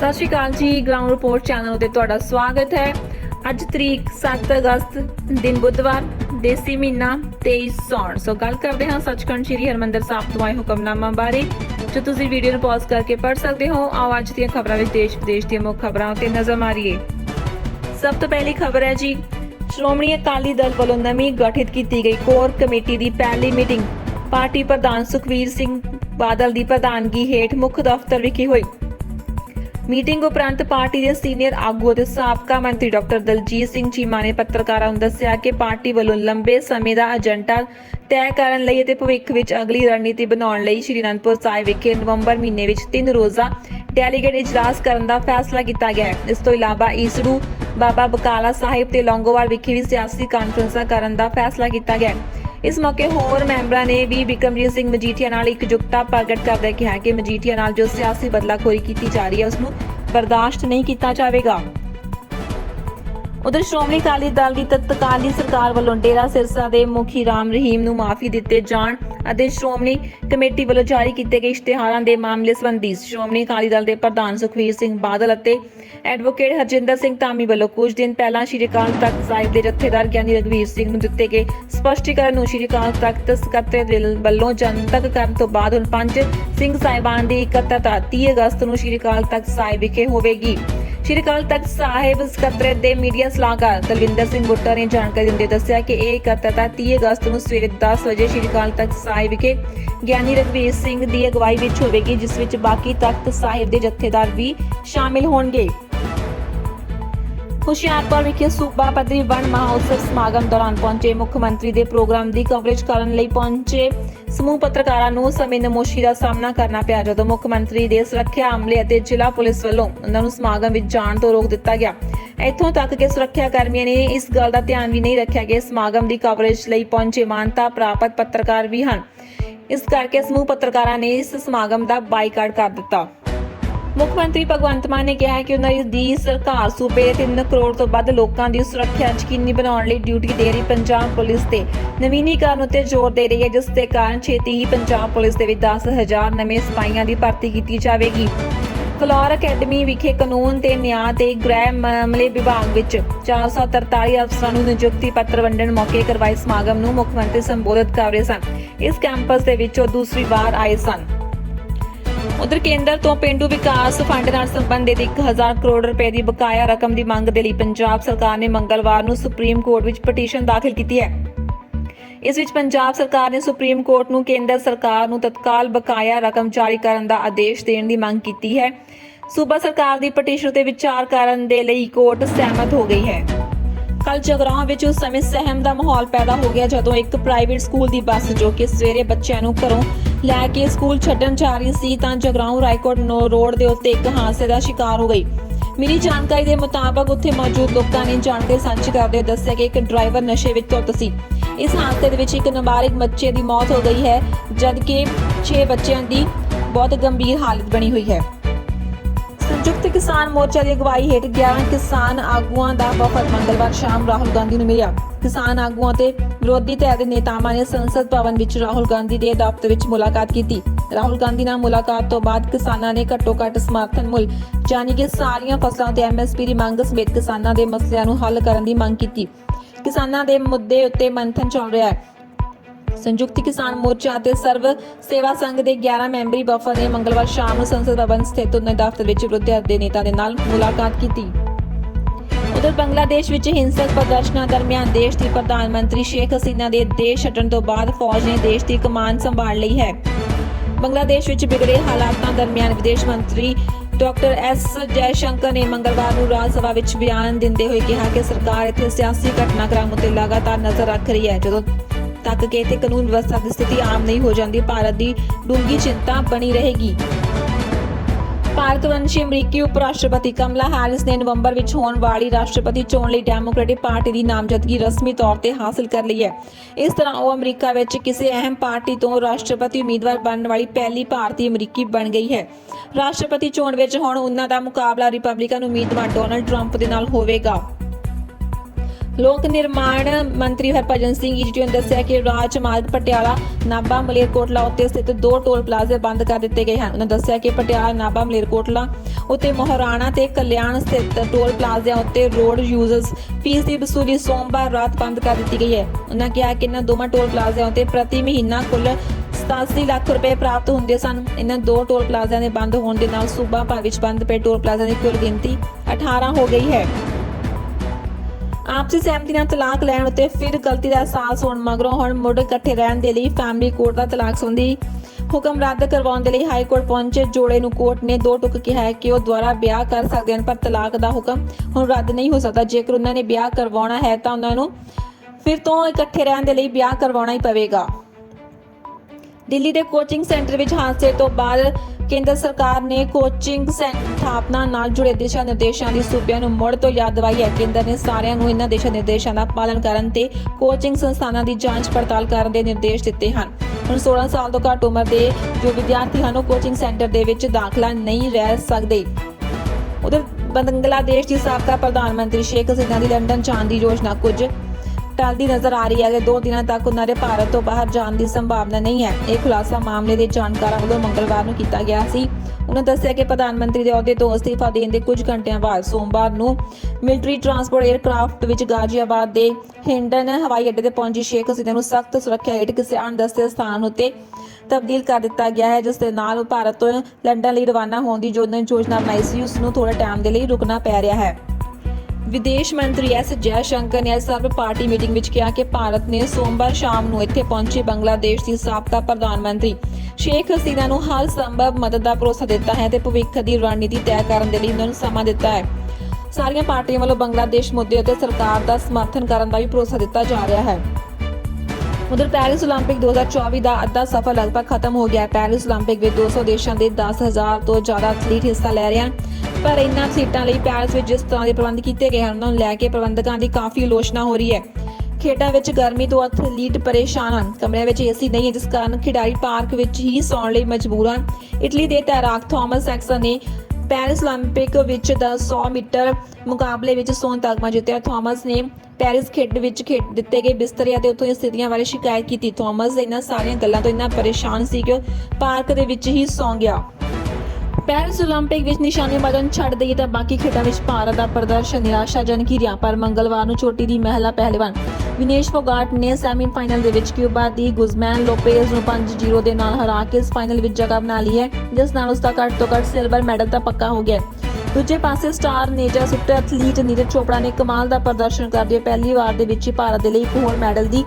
ਸਤਿ ਸ਼੍ਰੀ ਅਕਾਲ ਜੀ, ground report channel 'ਤੇ ਤੁਹਾਡਾ ਸਵਾਗਤ ਹੈ। ਅੱਜ ਤਰੀਕ 7 ਅਗਸਤ, ਦਿਨ ਬੁੱਧਵਾਰ, ਦੇਸੀ ਮਹੀਨਾ 23 ਸੌਣ ਸੋ ਗੱਲ ਕਰਦੇ ਹਾਂ ਸੱਚਖੰਡ ਸ੍ਰੀ ਹਰਮੰਦਰ ਸਾਹਿਬ ਤੋਂ ਆਏ ਹੁਕਮਨਾਮਾ ਬਾਰੇ, ਜੋ ਤੁਸੀਂ ਵੀਡੀਓ ਨੂੰ ਪੌਜ਼ ਕਰਕੇ ਪੜ੍ਹ ਸਕਦੇ ਹੋ। ਆਓ ਅੱਜ ਦੀਆਂ ਖਬਰਾਂ ਵਿੱਚ ਦੇਸ਼ ਵਿਦੇਸ਼ ਦੀਆਂ ਮੁੱਖ ਖਬਰਾਂ ਉਤੇ ਨਜ਼ਰ ਮਾਰੀਏ। ਸਭ ਤੋਂ ਪਹਿਲੀ ਖਬਰ ਹੈ ਜੀ, ਸ਼੍ਰੋਮਣੀ ਅਕਾਲੀ ਦਲ ਵੱਲੋਂ ਨਵੀਂ ਗਠਿਤ ਕੀਤੀ ਗਈ ਕੋਰ ਕਮੇਟੀ ਦੀ ਪਹਿਲੀ ਮੀਟਿੰਗ। ਪਾਰਟੀ ਪ੍ਰਧਾਨ ਸੁਖਵੀਰ ਸਿੰਘ ਬਾਦਲ ਦੀ ਪ੍ਰਧਾਨਗੀ ਹੇਠ ਮੁੱਖ ਦਫ਼ਤਰ ਵਿਖੇ ਹੋਈ। ਮੀਟਿੰਗ ਉਪਰੰਤ ਪਾਰਟੀ ਦੇ ਸੀਨੀਅਰ ਆਗੂ ਅਤੇ ਸਾਬਕਾ ਮੰਤਰੀ ਡਾਕਟਰ ਦਲਜੀਤ ਸਿੰਘ ਚੀਮਾ ਨੇ ਪੱਤਰਕਾਰਾਂ ਨੂੰ ਦੱਸਿਆ ਕਿ ਪਾਰਟੀ ਵੱਲੋਂ ਲੰਬੇ ਸਮੇਂ ਦਾ ਏਜੰਡਾ ਤੈਅ ਕਰਨ ਲਈ ਅਤੇ ਭਵਿੱਖ ਵਿੱਚ ਅਗਲੀ ਰਣਨੀਤੀ ਬਣਾਉਣ ਲਈ ਸ਼੍ਰੀ ਅਨੰਦਪੁਰ ਸਾਹਿਬ ਵਿਖੇ ਨਵੰਬਰ ਮਹੀਨੇ ਵਿੱਚ ਤਿੰਨ ਰੋਜ਼ਾ ਡੈਲੀਗੇਟ ਇਜਲਾਸ ਕਰਨ ਦਾ ਫੈਸਲਾ ਕੀਤਾ ਗਿਆ ਹੈ। ਇਸ ਤੋਂ ਇਲਾਵਾ ਈਸੜੂ ਬਾਬਾ ਬਕਾਲਾ ਸਾਹਿਬ ਤੇ ਲੌਂਗੋਵਾਲ ਵਿਖੇ ਵੀ ਸਿਆਸੀ ਕਾਨਫਰੰਸਾਂ ਕਰਨ ਦਾ ਫੈਸਲਾ ਕੀਤਾ ਗਿਆ ਹੈ। ਇਸ ਮੌਕੇ ਹੋਰ ਮੈਂਬਰਾਂ ਨੇ ਵੀ ਬਿਕਰਮਜੀਤ ਸਿੰਘ ਮਜੀਠੀਆ ਨਾਲ ਇਕਜੁੱਟਤਾ ਪ੍ਰਗਟ ਕਰਦਿਆਂ ਕਿਹਾ ਕਿ ਮਜੀਠੀਆ ਨਾਲ ਜੋ ਸਿਆਸੀ ਬਦਲਾਖੋਰੀ ਕੀਤੀ ਜਾ ਰਹੀ ਹੈ ਉਸ ਨੂੰ ਬਰਦਾਸ਼ਤ ਨਹੀਂ ਕੀਤਾ ਜਾਵੇਗਾ। ਉਧਰ ਸ਼੍ਰੋਮਣੀ ਅਕਾਲੀ ਦਲ ਦੀ ਤਤਕਾਲੀ ਸਰਕਾਰ ਵੱਲੋਂ ਡੇਰਾ ਸਿਰਸਾ ਦੇ ਮੁਖੀ ਰਾਮ ਰਹੀਮ ਨੂੰ ਮਾਫੀ ਦਿੱਤੇ ਜਾਣ ਅਤੇ ਸ਼੍ਰੋਮਣੀ ਕਮੇਟੀ ਵੱਲੋਂ ਜਾਰੀ ਕੀਤੇ ਗਏ ਇਸ਼ਤਿਹਾਰਾਂ ਦੇ ਮਾਮਲੇ ਸੰਬੰਧੀ ਸ਼੍ਰੋਮਣੀ ਅਕਾਲੀ ਦਲ ਦੇ ਪ੍ਰਧਾਨ ਸੁਖਵੀਰ ਸਿੰਘ ਬਾਦਲ ਅਤੇ ਐਡਵੋਕੇਟ ਹਰਜਿੰਦਰ ਸਿੰਘ ਧਾਮੀ ਵੱਲੋਂ ਕੁਝ ਦਿਨ ਪਹਿਲਾਂ ਸ਼੍ਰੀ ਅਕਾਲ ਤਖਤ ਸਾਹਿਬ ਦੇ ਜਥੇਦਾਰ ਗਿਆਨੀ ਰਘਵੀਰ ਸਿੰਘ ਨੂੰ ਦਿੱਤੇ ਗਏ ਸਪਸ਼ਟੀਕਰਨ ਨੂੰ ਸ਼੍ਰੀ ਅਕਾਲ ਤਖਤ ਸਕੱਤਰ ਵੱਲੋਂ ਜਨਤਕ ਕਰਨ ਤੋਂ ਬਾਅਦ ਹੁਣ ਪੰਜ ਸਿੰਘ ਸਾਹਿਬਾਨ ਦੀ ਇਕੱਤਰਤਾ 30 ਅਗਸਤ ਨੂੰ ਸ਼੍ਰੀ ਅਕਾਲ ਤਖਤ ਸਾਹਿਬ ਵਿਖੇ ਹੋਵੇਗੀ। ਸ਼੍ਰੀ ਅਕਾਲ ਤਖਤ ਸਾਹਿਬ, ਸਕੱਤਰ ਦੇ ਮੀਡੀਆ ਸਲਾਹਕਾਰ ਤਲਵਿੰਦਰ ਸਿੰਘ ਬੁੱਟਾ ਨੇ ਜਾਣਕਾਰੀ ਦਿੰਦੇ ਦੱਸਿਆ ਕਿ ਇਹ ਇਕੱਤਰਤਾ 30 ਅਗਸਤ ਨੂੰ ਸਵੇਰੇ 10 ਵਜੇ ਸ਼੍ਰੀ ਅਕਾਲ ਤਖਤ ਸਾਹਿਬ ਵਿਖੇ ਗਿਆਨੀ ਰਘਵੀਰ ਸਿੰਘ ਦੀ ਅਗਵਾਈ ਵਿੱਚ ਹੋਵੇਗੀ, ਜਿਸ ਵਿੱਚ ਬਾਕੀ ਤਖਤ ਸਾਹਿਬ ਦੇ ਜਥੇਦਾਰ ਵੀ ਸ਼ਾਮਿਲ ਹੋਣਗੇ। ਹੁਸ਼ਿਆਰਪੁਰ ਵਿਖੇ ਸੂਬਾ ਪੱਧਰੀ ਵਣ ਮਹਾਉਤਸਵ ਸਮਾਗਮ ਦੌਰਾਨ ਪਹੁੰਚੇ ਮੁੱਖ ਮੰਤਰੀ ਦੇ ਪ੍ਰੋਗਰਾਮ ਦੀ ਕਵਰੇਜ ਕਰਨ ਲਈ ਪਹੁੰਚੇ ਸਮੂਹ ਪੱਤਰਕਾਰਾਂ ਨੂੰ ਸਮੇਂ ਨਮੋਸ਼ੀ ਦਾ ਸਾਹਮਣਾ ਕਰਨਾ ਪਿਆ, ਜਦੋਂ ਮੁੱਖ ਮੰਤਰੀ ਦੇ ਸੁਰੱਖਿਆ ਅਮਲੇ ਅਤੇ ਜ਼ਿਲ੍ਹਾ ਪੁਲਿਸ ਵੱਲੋਂ ਉਹਨਾਂ ਨੂੰ ਸਮਾਗਮ ਵਿੱਚ ਜਾਣ ਤੋਂ ਰੋਕ ਦਿੱਤਾ ਗਿਆ। ਇੱਥੋਂ ਤੱਕ ਕਿ ਸੁਰੱਖਿਆ ਕਰਮੀਆਂ ਨੇ ਇਸ ਗੱਲ ਦਾ ਧਿਆਨ ਵੀ ਨਹੀਂ ਰੱਖਿਆ ਕਿ ਸਮਾਗਮ ਦੀ ਕਵਰੇਜ ਲਈ ਪਹੁੰਚੇ ਮਾਨਤਾ ਪ੍ਰਾਪਤ ਪੱਤਰਕਾਰ ਵੀ ਹਨ। ਇਸ ਕਰਕੇ ਸਮੂਹ ਪੱਤਰਕਾਰਾਂ ਨੇ ਇਸ ਸਮਾਗਮ ਦਾ ਬਾਈਕਾਟ ਕਰ ਦਿੱਤਾ। ਮੁੱਖ ਮੰਤਰੀ ਭਗਵੰਤ ਮਾਨ ਨੇ ਕਿਹਾ ਹੈ ਕਿ ਉਹਨਾਂ ਦੀ ਸਰਕਾਰ ਸੂਬੇ ਦੇ 3 ਕਰੋੜ ਤੋਂ ਵੱਧ ਲੋਕਾਂ ਦੀ ਸੁਰੱਖਿਆ ਯਕੀਨੀ ਬਣਾਉਣ ਲਈ ਡਿਊਟੀ ਦੇ ਰਹੀ ਪੰਜਾਬ ਪੁਲਿਸ ਤੇ। ਨਵੀਨੀਕਰਨ ਉੱਤੇ ਜ਼ੋਰ ਦੇ ਰਹੀ ਹੈ, ਜਿਸ ਦੇ ਕਾਰਨ ਛੇਤੀ ਹੀ ਪੰਜਾਬ ਪੁਲਿਸ ਦੇ ਵਿੱਚ 10000 ਨਵੇਂ ਸਿਪਾਹੀਆਂ ਦੀ ਭਰਤੀ ਕੀਤੀ ਜਾਵੇਗੀ। ਫਲੋਰ ਅਕੈਡਮੀ ਵਿਖੇ ਕਾਨੂੰਨ ਤੇ ਨਿਆਂ ਤੇ ਗ੍ਰਹਿ ਮਾਮਲੇ ਵਿਭਾਗ ਵਿੱਚ 443 ਅਫਸਰਾਂ ਨੂੰ ਨਿਯੁਕਤੀ ਪੱਤਰ ਵੰਡਣ ਮੌਕੇ ਕਰਵਾਏ ਸਮਾਗਮ ਨੂੰ ਮੁੱਖ ਮੰਤਰੀ ਸੰਬੋਧਿਤ ਕਰ ਰਹੇ ਸਨ। ਇਸ ਕੈਂਪਸ ਦੇ ਵਿੱਚ ਉਹ ਦੂਸਰੀ ਵਾਰ ਆਏ ਸਨ। ਉਧਰ ਕੇਂਦਰ ਤੋਂ ਪਿੰਡੂ ਵਿਕਾਸ ਫੰਡ ਨਾਲ ਸੰਬੰਧਿਤ 1000 ਕਰੋੜ ਰੁਪਏ ਦੀ ਬਕਾਇਆ ਰਕਮ ਦੀ ਮੰਗ ਦੇ ਲਈ ਪੰਜਾਬ ਸਰਕਾਰ ਨੇ ਮੰਗਲਵਾਰ ਨੂੰ ਸੁਪਰੀਮ ਕੋਰਟ ਵਿੱਚ ਪਟੀਸ਼ਨ ਦਾਖਲ ਕੀਤੀ ਹੈ। ਇਸ ਵਿੱਚ ਪੰਜਾਬ ਸਰਕਾਰ ਨੇ ਸੁਪਰੀਮ ਕੋਰਟ ਨੂੰ ਕੇਂਦਰ ਸਰਕਾਰ ਨੂੰ ਤਤਕਾਲ ਬਕਾਇਆ ਰਕਮ ਜਾਰੀ ਕਰਨ ਦਾ ਆਦੇਸ਼ ਦੇਣ ਦੀ ਮੰਗ ਕੀਤੀ ਹੈ। ਸੂਬਾ ਸਰਕਾਰ ਦੀ ਪਟੀਸ਼ਨ ਤੇ ਵਿਚਾਰ ਕਰਨ ਦੇ ਲਈ ਕੋਰਟ ਸਹਿਮਤ ਹੋ ਗਈ ਹੈ। ਕੱਲ ਜਗਰਾਉਂ ਵਿੱਚ ਉਸ ਸਮੇਂ ਸਹਿਮ ਦਾ ਮਾਹੌਲ ਪੈਦਾ ਹੋ ਗਿਆ, ਜਦੋਂ ਇੱਕ ਪ੍ਰਾਈਵੇਟ ਸਕੂਲ ਦੀ ਬੱਸ ਜੋ ਕਿ ਸਵੇਰੇ ਬੱਚਿਆਂ ਨੂੰ ਘਰੋਂ ਲੈ ਕੇ ਸਕੂਲ ਛੱਡਣ ਜਾ ਰਹੀ ਸੀ, ਤਾਂ ਜਗਰਾਉਂ ਰਾਏਕੋਟ ਨੋ ਰੋਡ ਦੇ ਉੱਤੇ ਇੱਕ ਹਾਦਸੇ ਦਾ ਸ਼ਿਕਾਰ ਹੋ ਗਈ। ਮਿਲੀ ਜਾਣਕਾਰੀ ਦੇ ਮੁਤਾਬਕ ਉੱਥੇ ਮੌਜੂਦ ਲੋਕਾਂ ਨੇ ਜਾਣਕਾਰੀ ਸਾਂਝੀ ਕਰਦੇ ਦੱਸਿਆ ਕਿ ਇੱਕ ਡਰਾਈਵਰ ਨਸ਼ੇ ਵਿੱਚ ਧੁੱਤ ਸੀ। ਇਸ ਹਾਦਸੇ ਦੇ ਵਿੱਚ ਇੱਕ ਨਾਬਾਲਿਗ ਬੱਚੇ ਦੀ ਮੌਤ ਹੋ ਗਈ ਹੈ, ਜਦਕਿ 6 ਬੱਚਿਆਂ ਦੀ ਬਹੁਤ ਗੰਭੀਰ ਹਾਲਤ ਬਣੀ ਹੋਈ ਹੈ। ਸੰਯੁਕਤ ਕਿਸਾਨ ਮੋਰਚਾ ਦੀ ਅਗਵਾਈ ਹੇਠ 11 ਕਿਸਾਨ ਆਗੂਆਂ ਦਾ ਵਫਦ। ਮੰਗਲਵਾਰ ਸ਼ਾਮ ਰਾਹੁਲ ਗਾਂਧੀ ਨੂੰ ਮਿਲਿਆ। ਕਿਸਾਨ ਆਗੂਆਂ ਤੇ ਵਿਰੋਧੀ ਧਿਰ ਦੇ ਨੇਤਾਵਾਂ ਨੇ ਸੰਸਦ ਭਵਨ ਵਿੱਚ ਰਾਹੁਲ ਗਾਂਧੀ ਦੇ ਦਫ਼ਤਰ ਵਿੱਚ ਮੁਲਾਕਾਤ ਕੀਤੀ। ਰਾਹੁਲ ਗਾਂਧੀ ਨਾਲ ਮੁਲਾਕਾਤ ਤੋਂ ਬਾਅਦ ਕਿਸਾਨਾਂ ਨੇ ਘੱਟੋ ਘੱਟ ਸਮਰਥਨ ਮੁੱਲ, ਯਾਨੀ ਕਿ ਸਾਰੀਆਂ ਫਸਲਾਂ ਤੇ ਐਮਐਸਪੀ ਦੀ ਮੰਗ ਸਮੇਤ ਕਿਸਾਨਾਂ ਦੇ ਮਸਲਿਆਂ ਨੂੰ ਹੱਲ ਕਰਨ ਦੀ ਮੰਗ ਕੀਤੀ। ਕਿਸਾਨਾਂ ਦੇ ਮੁੱਦੇ ਉੱਤੇ ਮੰਥਨ ਚੱਲ ਰਿਹਾ ਹੈ। ਸੰਯੁਕਤ ਕਿਸਾਨ ਮੋਰਚਾ ਅਤੇ ਸਰਵ ਸੇਵਾ ਸੰਘ ਦੇ 11 ਮੈਂਬਰੀ ਵਫਦ ਨੇ ਮੰਗਲਵਾਰ ਸ਼ਾਮ ਨੂੰ ਸੰਸਦ ਭਵਨ ਸਥਿਤ ਉਹਨਾਂ ਦਫ਼ਤਰ ਵਿੱਚ ਵਿਰੋਧੀ ਧਿਰ ਦੇ ਨੇਤਾ ਦੇ ਨਾਲ ਮੁਲਾਕਾਤ ਕੀਤੀ। ਉਧਰ ਬੰਗਲਾਦੇਸ਼ ਵਿੱਚ ਹਿੰਸਕ ਪ੍ਰਦਰਸ਼ਨਾਂ ਦਰਮਿਆਨ ਦੇਸ਼ ਦੀ ਪ੍ਰਧਾਨ ਮੰਤਰੀ ਸ਼ੇਖ ਹਸੀਨਾ ਦੇ ਦੇਸ਼ ਛੱਡਣ ਤੋਂ ਬਾਅਦ ਫੌਜ ਨੇ ਦੇਸ਼ ਦੀ ਕਮਾਨ ਸੰਭਾਲ ਲਈ ਹੈ। ਬੰਗਲਾਦੇਸ਼ ਵਿੱਚ ਵਿਗੜੇ ਹਾਲਾਤਾਂ ਦਰਮਿਆਨ ਵਿਦੇਸ਼ ਮੰਤਰੀ ਡਾਕਟਰ ਐਸ ਜੈਸ਼ੰਕਰ ਨੇ ਮੰਗਲਵਾਰ ਨੂੰ ਰਾਜ ਸਭਾ ਵਿੱਚ ਬਿਆਨ ਦਿੰਦੇ ਹੋਏ ਕਿਹਾ ਕਿ ਸਰਕਾਰ ਇੱਥੇ ਸਿਆਸੀ ਘਟਨਾਕ੍ਰਮ ਉੱਤੇ ਲਗਾਤਾਰ ਨਜ਼ਰ ਰੱਖ ਰਹੀ ਹੈ, ਜਦੋਂ ਤੱਕ ਕਿ ਇੱਥੇ ਕਾਨੂੰਨ ਵਿਵਸਥਾ ਦੀ ਸਥਿਤੀ ਆਮ ਨਹੀਂ ਹੋ ਜਾਂਦੀ, ਭਾਰਤ ਦੀ ਡੂੰਗੀ ਚਿੰਤਾ ਬਣੀ ਰਹੇਗੀ। ਭਾਰਤ ਵੰਸ਼ੀ ਅਮਰੀਕੀ ਉਪ ਰਾਸ਼ਟਰਪਤੀ ਕਮਲਾ ਹੈਰਿਸ ਨੇ ਨਵੰਬਰ ਵਿੱਚ ਹੋਣ ਵਾਲੀ ਰਾਸ਼ਟਰਪਤੀ ਚੋਣ ਲਈ ਡੈਮੋਕ੍ਰੈਟਿਕ ਪਾਰਟੀ ਦੀ ਨਾਮਜ਼ਦਗੀ ਰਸਮੀ ਤੌਰ ਤੇ ਹਾਸਲ ਕਰ ਲਈ ਹੈ। ਇਸ ਤਰ੍ਹਾਂ ਉਹ ਅਮਰੀਕਾ ਵਿੱਚ ਕਿਸੇ ਅਹਿਮ ਪਾਰਟੀ ਤੋਂ ਰਾਸ਼ਟਰਪਤੀ ਉਮੀਦਵਾਰ ਬਣਨ ਵਾਲੀ ਪਹਿਲੀ ਭਾਰਤੀ ਅਮਰੀਕੀ ਬਣ ਗਈ ਹੈ। ਰਾਸ਼ਟਰਪਤੀ ਚੋਣ ਵਿੱਚ ਹੁਣ ਉਹਨਾਂ ਦਾ ਮੁਕਾਬਲਾ ਰਿਪਬਲਿਕਨ ਉਮੀਦਵਾਰ ਡੋਨਲਡ ਟਰੰਪ ਦੇ ਨਾਲ ਹੋਵੇਗਾ। ਲੋਕ ਨਿਰਮਾਣ ਮੰਤਰੀ ਹਰਭਜਨ ਸਿੰਘ ਈਜੀ ਨੇ ਦੱਸਿਆ ਕਿ ਰਾਜ ਮਾਰਗ ਪਟਿਆਲਾ, ਨਾਭਾ, ਮਲੇਰਕੋਟਲਾ ਉੱਤੇ ਸਥਿਤ ਦੋ ਟੋਲ ਪਲਾਜ਼ੇ ਬੰਦ ਕਰ ਦਿੱਤੇ ਗਏ ਹਨ। ਉਹਨਾਂ ਦੱਸਿਆ ਕਿ ਪਟਿਆਲਾ, ਨਾਭਾ, ਮਲੇਰਕੋਟਲਾ ਉੱਤੇ ਮੋਹਰਾਣਾ ਤੇ ਕਲਿਆਣ ਸਥਿਤ ਟੋਲ ਪਲਾਜ਼ਿਆਂ ਉੱਤੇ ਰੋਡ ਯੂਜ਼ਰਸ ਫੀਸ ਦੀ ਵਸੂਲੀ ਸੋਮਵਾਰ ਰਾਤ ਬੰਦ ਕਰ ਦਿੱਤੀ ਗਈ ਹੈ। ਉਹਨਾਂ ਕਿਹਾ ਕਿ ਇਹਨਾਂ ਦੋਵਾਂ ਟੋਲ ਪਲਾਜ਼ਿਆਂ ਉੱਤੇ ਪ੍ਰਤੀ ਮਹੀਨਾ ਕੁੱਲ 87 ਲੱਖ ਰੁਪਏ ਪ੍ਰਾਪਤ ਹੁੰਦੇ ਸਨ। ਇਹਨਾਂ ਦੋ ਟੋਲ ਪਲਾਜ਼ਿਆਂ ਦੇ ਬੰਦ ਹੋਣ ਦੇ ਨਾਲ ਸੂਬਾ ਭਰ ਵਿੱਚ ਬੰਦ ਪਏ ਟੋਲ ਪਲਾਜ਼ਿਆਂ ਦੀ ਕੁੱਲ ਗਿਣਤੀ 18 ਹੋ ਗਈ ਹੈ। ਆਪਸੀ ਸਹਿਮਤੀ ਨਾਲ ਤਲਾਕ ਲੈਣ ਉੱਤੇ ਫਿਰ ਗਲਤੀ ਦਾ ਅਹਿਸਾਸ ਹੋਣ ਮਗਰੋਂ ਹੁਣ ਮੁੜ ਇਕੱਠੇ ਰਹਿਣ ਦੇ ਲਈ ਫੈਮਿਲੀ ਕੋਰਟ ਦਾ ਤਲਾਕ ਸੰਬੰਧੀ ਹੁਕਮ ਰੱਦ ਕਰਵਾਉਣ ਦੇ ਲਈ ਹਾਈ ਕੋਰਟ ਪਹੁੰਚੇ। ਜੋੜੇ ਨੂੰ ਕੋਰਟ ਨੇ ਦੋ ਟੁਕ ਕਿਹਾ ਹੈ ਕਿ ਉਹ ਦੁਬਾਰਾ ਵਿਆਹ ਕਰ ਸਕਦੇ ਹਨ, ਪਰ ਤਲਾਕ ਦਾ ਹੁਕਮ ਹੁਣ ਰੱਦ ਨਹੀਂ ਹੋ ਸਕਦਾ। ਜੇਕਰ ਉਹਨਾਂ ਨੇ ਵਿਆਹ ਕਰਵਾਉਣਾ ਹੈ ਤਾਂ ਉਹਨਾਂ ਨੂੰ ਫਿਰ ਤੋਂ ਇਕੱਠੇ ਰਹਿਣ ਦੇ ਲਈ ਵਿਆਹ ਕਰਵਾਉਣਾ ਹੀ ਪਵੇਗਾ। ਦਿੱਲੀ ਦੇ ਕੋਚਿੰਗ ਸੈਂਟਰ ਵਿੱਚ ਹਾਦਸੇ ਤੋਂ ਬਾਅਦ ਕੇਂਦਰ ਸਰਕਾਰ ਨੇ ਕੋਚਿੰਗ ਸੈਂਟਰ ਸਥਾਪਨਾ ਨਾਲ ਜੁੜੇ ਦਿਸ਼ਾ ਨਿਰਦੇਸ਼ਾਂ ਦੀ ਸੂਬਿਆਂ ਨੂੰ ਮੁੜ ਤੋਂ ਯਾਦ ਦਿਵਾਈ ਹੈ। ਕੇਂਦਰ ਨੇ ਸਾਰਿਆਂ ਨੂੰ ਇਹਨਾਂ ਦਿਸ਼ਾ ਨਿਰਦੇਸ਼ਾਂ ਦਾ ਪਾਲਣ ਕਰਨ ਤੇ ਕੋਚਿੰਗ ਸੰਸਥਾਨਾਂ ਦੀ ਜਾਂਚ ਪੜਤਾਲ ਕਰਨ ਦੇ ਨਿਰਦੇਸ਼ ਦਿੱਤੇ ਹਨ। ਹੁਣ 16 ਸਾਲ ਤੋਂ ਘੱਟ ਉਮਰ ਦੇ ਜੋ ਵਿਦਿਆਰਥੀ ਹਨ, ਉਹ ਕੋਚਿੰਗ ਸੈਂਟਰ ਦੇ ਵਿੱਚ ਦਾਖਲਾ ਨਹੀਂ ਰਹਿ ਸਕਦੇ। ਉਧਰ ਬੰਗਲਾਦੇਸ਼ ਦੀ ਸਾਬਕਾ ਪ੍ਰਧਾਨ ਮੰਤਰੀ ਸ਼ੇਖ ਹਸੀਨਾ ਦੀ ਲੰਡਨ ਜਾਣ ਦੀ ਯੋਜਨਾ ਕੁਝ ਟਲਦੀ ਨਜ਼ਰ ਆ ਰਹੀ ਹੈ ਕਿ ਦੋ ਦਿਨਾਂ ਤੱਕ ਉਹਨਾਂ ਦੇ ਭਾਰਤ ਤੋਂ ਬਾਹਰ ਜਾਣ ਦੀ ਸੰਭਾਵਨਾ ਨਹੀਂ ਹੈ। ਇਹ ਖੁਲਾਸਾ ਮਾਮਲੇ ਦੇ ਜਾਣਕਾਰਾਂ ਵੱਲੋਂ ਮੰਗਲਵਾਰ ਨੂੰ ਕੀਤਾ ਗਿਆ ਸੀ। ਉਹਨਾਂ ਦੱਸਿਆ ਕਿ ਪ੍ਰਧਾਨ ਮੰਤਰੀ ਦੇ ਅਹੁਦੇ ਤੋਂ ਅਸਤੀਫਾ ਦੇਣ ਦੇ ਕੁਝ ਘੰਟਿਆਂ ਬਾਅਦ ਸੋਮਵਾਰ ਨੂੰ ਮਿਲਟਰੀ ਟਰਾਂਸਪੋਰਟ 에ਅਰਕ੍ਰਾਫਟ ਵਿੱਚ ਗਾਜ਼ੀਆਬਾਦ ਦੇ ਹਿੰਡਨ ਹਵਾਈ ਅੱਡੇ ਤੇ ਪਹੁੰਚੀ ਸ਼ੇਖ ਹਸੀਨਾ ਨੂੰ ਸਖਤ ਸੁਰੱਖਿਆ ਹੇਠ ਕਿਸੇ ਅਣਦੱਸੇ ਸਥਾਨ ਉੱਤੇ ਤਬਦੀਲ ਕਰ ਦਿੱਤਾ ਗਿਆ ਹੈ, ਜਿਸ ਦੇ ਨਾਲ ਉਹ ਭਾਰਤ ਤੋਂ ਲੰਡਨ ਲਈ ਰਵਾਨਾ ਹੋਣ ਦੀ ਜੋ ਯੋਜਨਾ ਬਣਾਈ ਸੀ, ਉਸ ਨੂੰ ਥੋੜਾ ਟਾਈਮ ਦੇ ਲਈ ਰੁਕਣਾ ਪੈ ਰਿਹਾ ਹੈ। ਵਿਦੇਸ਼ ਮੰਤਰੀ ਐਸ ਜੈ ਸ਼ੰਕਰ ਨੇ ਅੱਜ ਸਰਬ ਪਾਰਟੀ ਮੀਟਿੰਗ ਵਿੱਚ ਕਿਹਾ ਕਿ ਭਾਰਤ ਨੇ ਸੋਮਵਾਰ ਸ਼ਾਮ ਨੂੰ ਇੱਥੇ ਪਹੁੰਚੇ ਬੰਗਲਾਦੇਸ਼ ਦੀ ਸਾਬਕਾ ਪ੍ਰਧਾਨ ਮੰਤਰੀ ਸ਼ੇਖ ਹਸੀਨਾ ਨੂੰ ਹਰ ਸੰਭਵ ਮਦਦ ਦਾ ਭਰੋਸਾ ਦਿੱਤਾ ਹੈ ਤੇ ਭਵਿੱਖ ਦੀ ਰਣਨੀਤੀ ਤੈਅ ਕਰਨ ਦੇ ਲਈ ਉਹਨਾਂ ਨੂੰ ਸਮਾਂ ਦਿੱਤਾ ਹੈ ਸਾਰੀਆਂ ਪਾਰਟੀਆਂ ਵੱਲੋਂ ਬੰਗਲਾਦੇਸ਼ ਮੁੱਦੇ ਉੱਤੇ ਸਰਕਾਰ ਦਾ ਸਮਰਥਨ ਕਰਨ ਦਾ ਵੀ ਭਰੋਸਾ ਦਿੱਤਾ ਜਾ ਰਿਹਾ ਹੈ ਉਧਰ ਪੈਰਿਸ 올림픽 2024 ਦਾ ਅੱਧਾ ਸਫ਼ਰ ਲਗਭਗ ਖਤਮ ਹੋ ਗਿਆ ਹੈ ਪੈਰਿਸ 올림픽 ਵਿੱਚ 200 ਦੇਸ਼ਾਂ ਦੇ 10000 ਤੋਂ ਜ਼ਿਆਦਾ ਐਥਲੀਟ ਹਿੱਸਾ ਲੈ ਰਹੇ ਹਨ ਪਰ ਇਨ੍ਹਾਂ ਸੀਟਾਂ ਲਈ ਪੈਰਿਸ ਵਿੱਚ ਜਿਸ ਤਰ੍ਹਾਂ ਦੇ ਪ੍ਰਬੰਧ ਕੀਤੇ ਗਏ ਹਨ ਉਹਨਾਂ ਨੂੰ ਲੈ ਕੇ ਪ੍ਰਬੰਧਕਾਂ ਦੀ ਕਾਫੀ ਆਲੋਚਨਾ ਹੋ ਰਹੀ ਹੈ ਖੇਡਾਂ ਵਿੱਚ ਗਰਮੀ ਤੋਂ ਐਥਲੀਟ ਪਰੇਸ਼ਾਨ ਹਨ ਕਮਰਿਆਂ ਵਿੱਚ ਏਸੀ ਨਹੀਂ ਹੈ ਜਿਸ ਕਾਰਨ ਖਿਡਾਰੀ ਪਾਰਕ ਵਿੱਚ ਹੀ ਸੌਣ ਲਈ ਮਜਬੂਰ ਹਨ ਇਟਲੀ ਦੇ ਤੈਰਾਕ ਥਾਮਸ ਸੈਕਸਨ ਨੇ ਪੈਰਿਸ 올림픽 ਵਿੱਚ ਦਾ 100 ਮੀਟਰ ਮੁਕਾਬਲੇ ਵਿੱਚ ਸੋਨ ਤਗਮਾ ਜਿੱਤਿਆ ਥਾਮਸ ਨੇ ਪੈਰਿਸ ਖੇਡ ਵਿੱਚ ਖੇਡ ਦਿੱਤੇ ਗਏ ਬਿਸਤਰੇ ਅਤੇ ਉੱਥੋਂ ਦੀਆਂ ਸਥਿਤੀਆਂ ਬਾਰੇ ਸ਼ਿਕਾਇਤ ਕੀਤੀ ਥਾਮਸ ਇਹਨਾਂ ਸਾਰੀਆਂ ਗੱਲਾਂ ਤੋਂ ਇੰਨਾ ਪਰੇਸ਼ਾਨ ਸੀ ਕਿ ਉਹ ਪਾਰਕ ਦੇ ਵਿੱਚ ਹੀ ਸੌਂ ਗਿਆ ਪੈਰਿਸ 올림픽 ਵਿੱਚ ਨਿਸ਼ਾਨੇਬਾਜ਼ਨ ਛੱਡ ਦਈਏ ਤਾਂ ਬਾਕੀ ਖੇਡਾਂ ਵਿੱਚ ਭਾਰਤ ਦਾ ਪ੍ਰਦਰਸ਼ਨ ਨਿਰਾਸ਼ਾਜਨਕ ਹੀ ਰਿਹਾ ਪਰ ਮੰਗਲਵਾਰ ਨੂੰ ਚੋਟੀ ਦੀ ਮਹਿਲਾ ਪਹਿਲਵਾਨ ਵਿਨੇਸ਼ ਫੋਗਾਟ ਨੇ ਸੈਮੀਫਾਈਨਲ ਦੇ ਵਿੱਚ ਕਿਊਬਾ ਦੀ ਗੁਜ਼ਮੈਨ ਲੋਪੇਜ਼ ਨੂੰ 5-0 ਦੇ ਨਾਲ ਹਰਾ ਕੇ ਇਸ ਫਾਈਨਲ ਵਿੱਚ ਜਗ੍ਹਾ ਬਣਾ ਲਈ ਹੈ ਜਿਸ ਨਾਲ ਉਸ ਦਾ ਘੱਟ ਤੋਂ ਘੱਟ ਸਿਲਵਰ ਮੈਡਲ ਤਾਂ ਪੱਕਾ ਹੋ ਗਿਆ ਹੈ। ਦੂਜੇ ਪਾਸੇ ਸਟਾਰ ਨੇਜਾ ਸੁਪਰ ਐਥਲੀਟ ਨੀਰਜ ਚੋਪੜਾ ਨੇ ਕਮਾਲ ਦਾ ਪ੍ਰਦਰਸ਼ਨ ਕਰਦੇ ਹੋਏ ਪਹਿਲੀ ਵਾਰ ਦੇ ਵਿੱਚ ਹੀ ਭਾਰਤ ਦੇ ਲਈ ਇੱਕ ਹੋਰ ਮੈਡਲ ਦੀ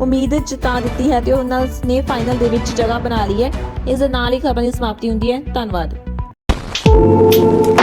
ਉਮੀਦ ਜਤਾ ਦਿੱਤੀ ਹੈ ਤੇ ਉਹਨਾਂ ਨੇ ਫਾਈਨਲ ਦੇ ਵਿੱਚ ਜਗ੍ਹਾ ਬਣਾ ਲਈ ਹੈ ਇਸ ਦੇ ਨਾਲ ਹੀ ਖਬਰਾਂ ਦੀ ਸਮਾਪਤੀ ਹੁੰਦੀ ਹੈ ਧੰਨਵਾਦ Música